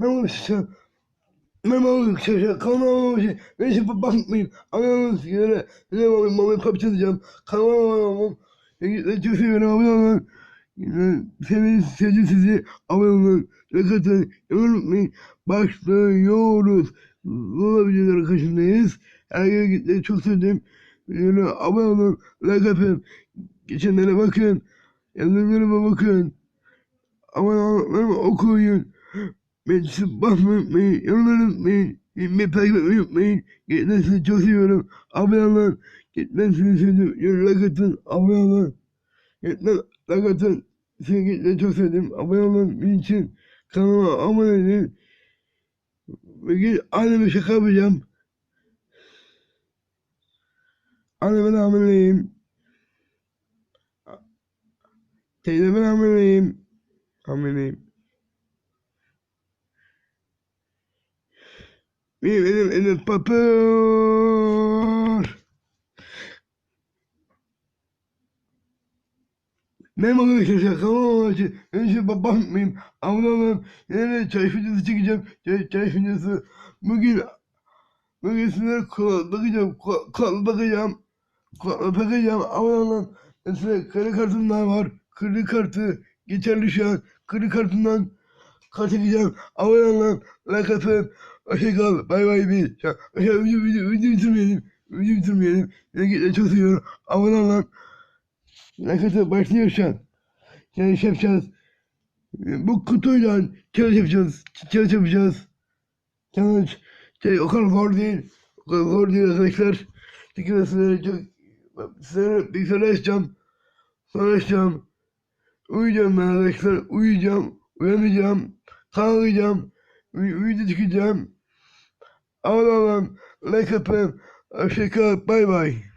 Size. Memo size. Kanalıma şey. Neyse bakmayın. Anladınız ki yere. Ne var? Mami papçılacağım. Kanalıma. Çok seviyorum. Abone olun. Sevin sevdim sizi. Abone olun. Dikkatin. Unutmayın. Başlıyoruz. Lola videoları karşındayız. Herkese gitmeyi çok sevdim. Videolara abone olun. Like yapın. Geçenlere bakın. Yazılarıma bakın. Abone olmayı okuyun. Meclisi basmayı unutmayın. Yorumları unutmayın. Beni takip unutmayın. Çok seviyorum. Abone olun. Gitmeyi sizi sevdim. Yorum like atın. Abone olun. Gitmeyi like atın. Sizi çok sevdim. Abone olun. Benim için kanalıma abone edin. Bugün anneme şaka yapacağım. Anne ben hamileyim. Teyze ben hamileyim. Hamileyim. Benim elim elim papır. Benim arkadaşlar kanalıma için önce bakmayayım. Abone olun. Yine çay videosu çekeceğim. Çay, çay videosu. Bugün bugün sizlere kulak bakacağım. Kulak, bakacağım. Kulak bakacağım. Olun. Mesela kredi kartımlar var. Kredi kartı geçerli şu an. Kredi kartından kart çekeceğim. Olun. Like. Hoşçakal. Bay bay bir. Video, bitirmeyelim. Video bitirmeyelim. Yine çok seviyorum. Abone olun. Atın. Başlıyor şu an. Challenge yapacağız. Bu kutuyla challenge yapacağız. Challenge yapacağız. Challenge. Şey, o kadar zor değil. O kadar zor değil arkadaşlar. Çünkü sizlere çok... Sizlere bilgisayarı açacağım. Sonra açacağım. Uyuyacağım ben arkadaşlar. Uyuyacağım. Uyanacağım. Kalkacağım. Uy uyuyucu çıkacağım. Abone olun. Like yapın. Hoşçakal. Bay bay.